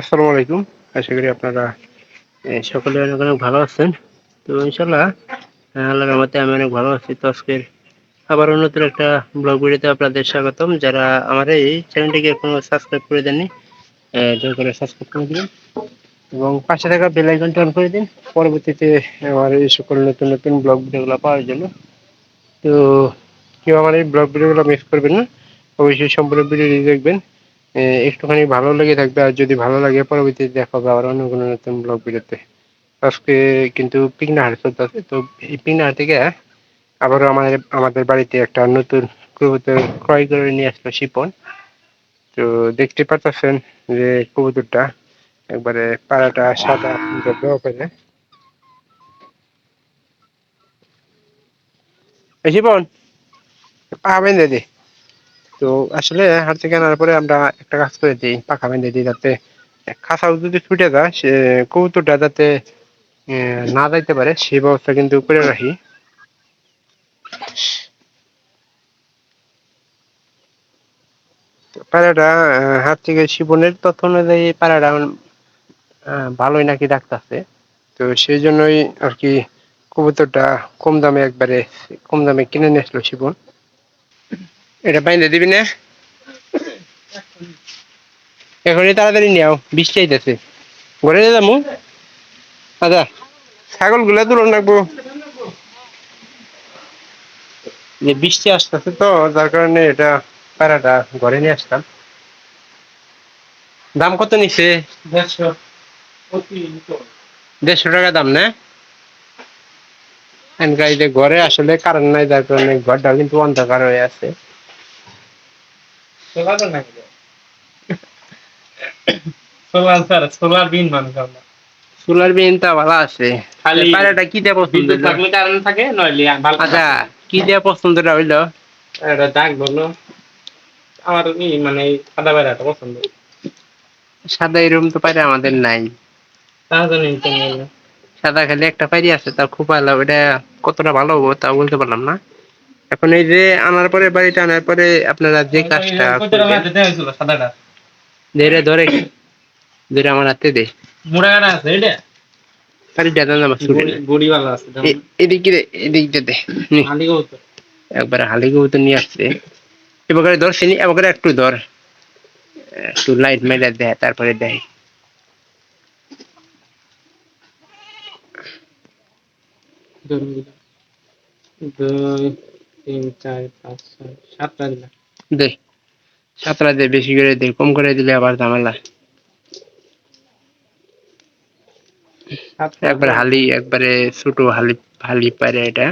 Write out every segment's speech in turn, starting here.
আসসালামু আলাইকুম। আশা করি আপনারা সকলে অনেক অনেক ভালো আছেন। তো ইনশাল্লাহ আহ, আল্লাহর রহমতে আমি অনেক ভালো আছি। তো আজকের আবার নতুন একটা ব্লগ ভিডিওতে আপনাদের স্বাগতম। যারা আমার এই চ্যানেলটিকে এখনও সাবস্ক্রাইব করে দেননি করে সাবস্ক্রাইব করে দিন এবং পাশে থাকা বেল অন করে দিন। পরবর্তীতে আমার এই সকল নতুন নতুন ব্লগ ভিডিওগুলো পাওয়ার জন্য। তো কেউ আমার এই ব্লগ ভিডিওগুলো মিস করবেন না অবশ্যই সম্পূর্ণ ভিডিওটি দেখবেন। একটুখানি ভালো লেগে থাকবে, আর যদি ভালো লাগে পরবর্তীতে দেখা হবে আবার অন্য কোনো নতুন ব্লগ ভিডিওতে। আজকে কিন্তু পিকনাহার চলতেছে তো এই পিকনাহার থেকে আবারও আমাদের আমাদের বাড়িতে একটা নতুন কবুতর ক্রয় করে নিয়ে আসলো শিপন। তো দেখতে পাচ্ছেন যে কবুতরটা একবারে পাড়াটা সাদা করে শিপন, পা বেঁধে দে। তো আসলে হাট থেকে আনার পরে আমরা একটা কাজ করে দিই, পাখা বেঁধে দিই যাতে খাঁচা যদি ছুটে যায়, সে কবুতরটা যাতে না যাইতে পারে সেই ব্যবস্থা কিন্তু করে রাখি। পায়রাটা হাত থেকে শিবনের তথ্য অনুযায়ী পায়রাটা ভালোই নাকি ডাকতেছে। তো সেই জন্যই আর কি কবুতরটা কম দামে একবারে, কম দামে কিনে নিয়ে আসলো শিবন এটা বাইন্দে দিবি না? এখনই তাড়াতাড়ি নিও বৃষ্টি আইতেছে। ঘরে যাব আচ্ছা ছাগলগুলা দূর রাখব। যে বৃষ্টি আসতেছে তো যার কারণে এটা প্যারাটা ঘরে নিয়ে আসলাম দাম কত নিছে? দেড়শো। টাকা দাম না? গাড়িতে ঘরে আসলে কারণ নাই যার কারণে ঘরটা কিন্তু অন্ধকার হয়ে আছে। সোলার নাকি সোলার স্যার সোলার বিন মানুষ আমরা সোলার বিনটা ভালো আছে। খালি- প্যারাটা কি দেওয়া পছন্দ বিদ্যুৎ হইল? থাকলে কারেন্ট থাকে নইলে ভালো আচ্ছা কি দেওয়া পছন্দটা হইল? এটা দাগ বলল আমার ই মানে সাদা বেড়াটা পছন্দ। সাদা এরকম তো পায়রা আমাদের নাই। তার সাদা খালি একটা পায়রি আছে তা খুব ভালো। এটা কতটা ভালো হব তা বলতে পারলাম না। এখন এই যে আনার পরে বাড়িতে আনার পরে আপনারা যে কাজটা ধরে ধরে ধরে আমার হাতে দে। মোড়া আছে এটা পারি দাদা আমার শুনে গুড়ি- গুড়ি আছে এদিকে দে, দে হালি একবার নিয়ে আসছে। এবার ধর এবার একটু ধর। একটু লাইট দেয় তারপরে দেয় তিন চার পাঁচ ছয় সাতটা দিলাম দে সাতটা দে বেশি করে দে কম করে দিলে আবার ঝামেলা। একবার হালি একবারে ছোট হালি হালি পারে এটা।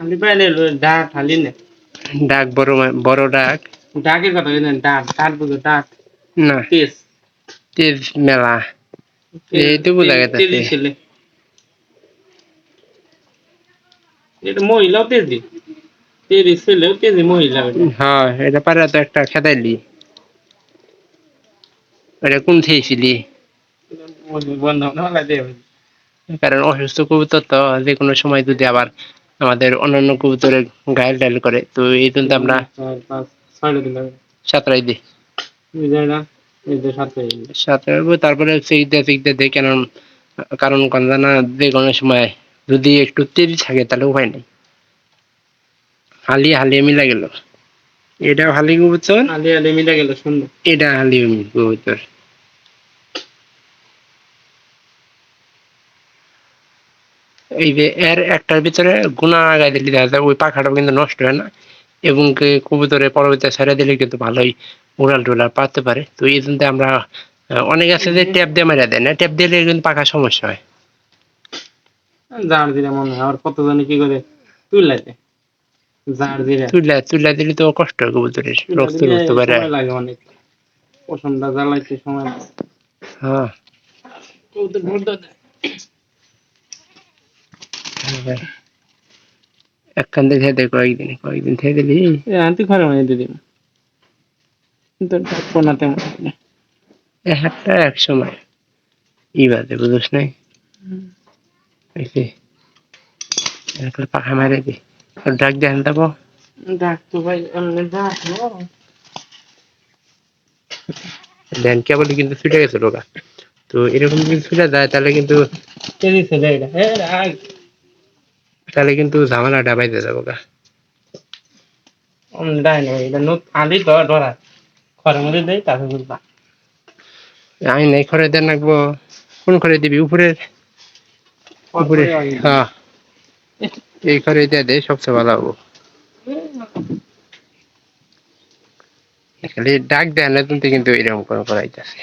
হালি পাইলে ডাক হালি নে। ডাক বড় বড় ডাক। ডাকের কথা জানেন ডাক ডাক বুঝো ডাক। না। তেজ। তেজ মেলা। এইটুকু বোঝা গেছে। এটা মহিলাও তেজি তেজি মহিলা হ্যাঁ এটা পারে তো একটা খেদাইলি। এটা কোন কারণ অসুস্থ কবুতর তো যে কোনো সময় যদি আবার আমাদের অন্যান্য কবুতরের করে, তো এই জন্য আমরা সাঁতরাই দিই। সাঁতরাবো তারপরে শিখতে শিখতে দিই কারণ কোন জানা যে কোনো সময় যদি একটু তেজ থাকে তাহলে উপায় নেই। হালি হালি মিলা গেল। এটা হালি কবুতর? আলি আলি মিলে গেল শূন্য এটা হালি কবুতর। এই যে এর একটার ভিতরে গুণা লাগাই দিলে দেখা যায় ওই পাখাটাও কিন্তু নষ্ট হয় না এবং কবুতরে পরবর্তীতে ছেড়ে দিলে কিন্তু ভালোই উড়াল টুলাল পাতে পারে। তো এই জন্য আমরা অনেক আছে যে ট্যাপ দিয়ে মারা দেয় না ট্যাপ দিলে কিন্তু পাখা সমস্যা হয়। জার দিলে মনে হয় আর কতজনে কি করে তুলাইতে জার দিলে। তুলা তুলা দিলে তো কষ্ট হয় কবুতরের রক্ত রক্ত বেড়ে সময় লাগে অনেক। পশমটা জ্বালাইতে সময়। হ্যাঁ। কবুতর ভোট দেয়। একখান দে কয়েকদিন কয়েকদিন থেকে দিলি। এ ঘরে মানে দিদি এ এক সময়। ই বাদে বুঝোস নাই? পাখা মারে দি। আর ডাক দেন দেবো ডাক তো ভাই দেন কেবল কিন্তু ছুটে গেছে লোকা তো এরকম যদি ছুটে যায় তাহলে কিন্তু তাহলে কিন্তু ঝামেলাটা বাইতে যাব গা আমি নাই খরে দেন রাখব। কোন খরে দিবি? উপরের? উপরে হ্যাঁ। এই খরে দিয়ে দে সবচেয়ে ভালো হব। খালি ডাক দেয় না তুমি কিন্তু এরকম করে করাইতেছে।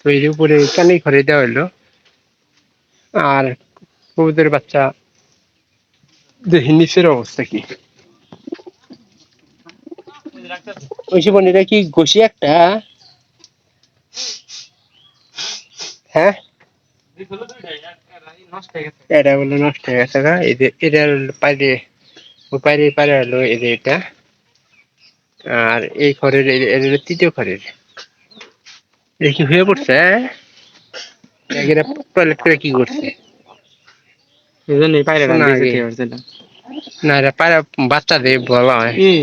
তো এর উপরে ঘরে দেওয়া হইল। আর কবুতরের বাচ্চা দেখি নিচের অবস্থা কি? ঐশী এটা কি গোসি একটা? হ্যাঁ? এটা নষ্ট হয়ে গেছে এই যে এটার বাইরে ও বাইরে বাইরে হলো এই যে এটা। আর এই এই- এটা তৃতীয় ঘরের। এটা কি হয়ে পড়ছে এরা টয়লেট করে কি করছে? এই জন্য পায়রা এটা? না এটা পায়রা বাচ্চা দিয়ে বলা হয়। এই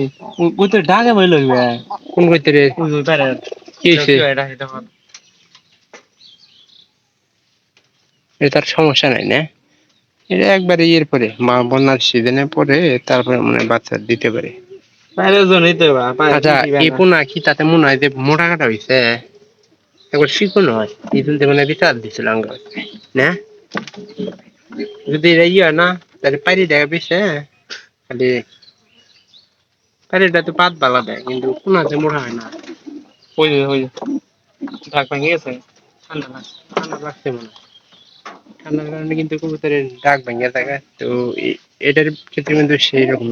ও তো ঢাকা বই লাগবে কোন করতে রে? ওই ওই কি হয়েছে এটা তার সমস্যা নাই না? এটা একবারে ইয়ের পরে মা বন্যার সিজনে পরে তারপরে মনে হয় বাচ্চা দিতে পারে। আচ্ছা কি এই পোনা কি তাতে মনে হয় যে মোটা কাটা হয়েছে একবার হয়। এই জন্য মানে বিচার দিছিল আঙ্গ না? যদি এটা ইয়ে হয় না তাহলে পারি দেখা বেশি খালি পারিটা তো পাত বালা দেয় কিন্তু পোনা যে মোটা হয় না। ওই যে, ওই যে। ঢাক ভেঙে গেছে ঠান্ডা না ঠান্ডা লাগছে মনে হয়। ঠান্ডার কারণে কিন্তু কবুতরের ডাক ভেঙে থাকে, তো এটার ক্ষেত্রে কিন্তু সেই রকম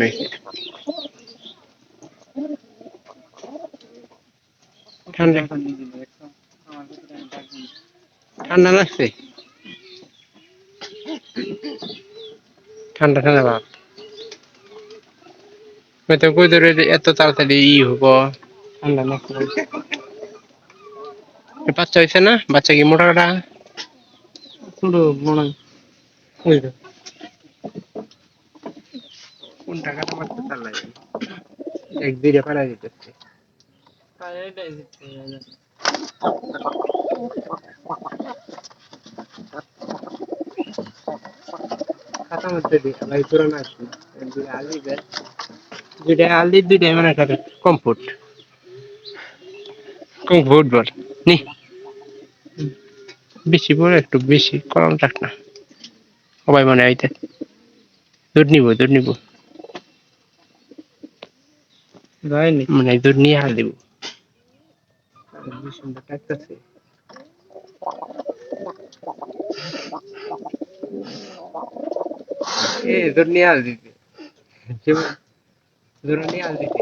ঠান্ডা ঠান্ডা লাগছে? ঠান্ডা ঠান্ডা ভাব। হয়তো কবুতরের এত তাড়াতাড়ি ই হব, ঠান্ডা লাগছে। বাচ্চা হয়েছে না? বাচ্চা কি মোটা কাটা? ছোট মনে হয়। কোন টাকাটা মারতে লাগে? এক পারা যেতেছে খাতা ভাই পুরানো আছে। আলি মানে কমফোর্ট কমফোর্ট বল নি। বেশি বড় একটু বেশি কম রাখ না। সবাই মনে আইতে দুধ নিব দুধ নিব। মানে দুধ নিয়ে হাল দিব। দুধ নিয়ে হাল দিতে। দুধ নিয়ে হাল দিতে।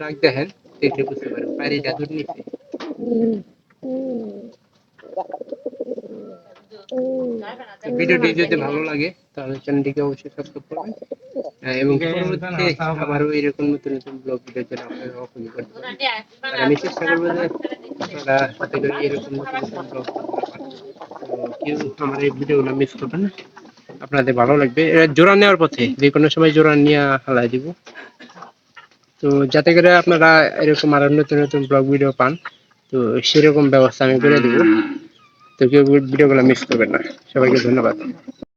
ডাক দেখেন দেখলে বুঝতে পারবেন। পায়রিটা দুধ নিচ্ছে ভিডিওটি যদি ভালো লাগে তাহলে চ্যানেলটিকে অবশ্যই সাবস্ক্রাইব করবেন। এবং পরবর্তীতে আবারও এরকম নতুন নতুন ব্লগ ভিডিওর জন্য আপনারা অপেক্ষা করতে পারেন আমি চেষ্টা করব যে আপনারা সাথে করে এরকম নতুন নতুন ব্লগ কেউ আমার এই ভিডিওগুলো মিস করবেন না। আপনাদের ভালো লাগবে। জোড়া নেওয়ার পথে যে কোনো সময় জোড়া নিয়ে হালাই দিব। তো যাতে করে আপনারা এরকম আরও নতুন নতুন ব্লগ ভিডিও পান, তো সেরকম ব্যবস্থা আমি করে দেবো। তো কেউ ভিডিওগুলো মিস করবেন না। সবাইকে ধন্যবাদ।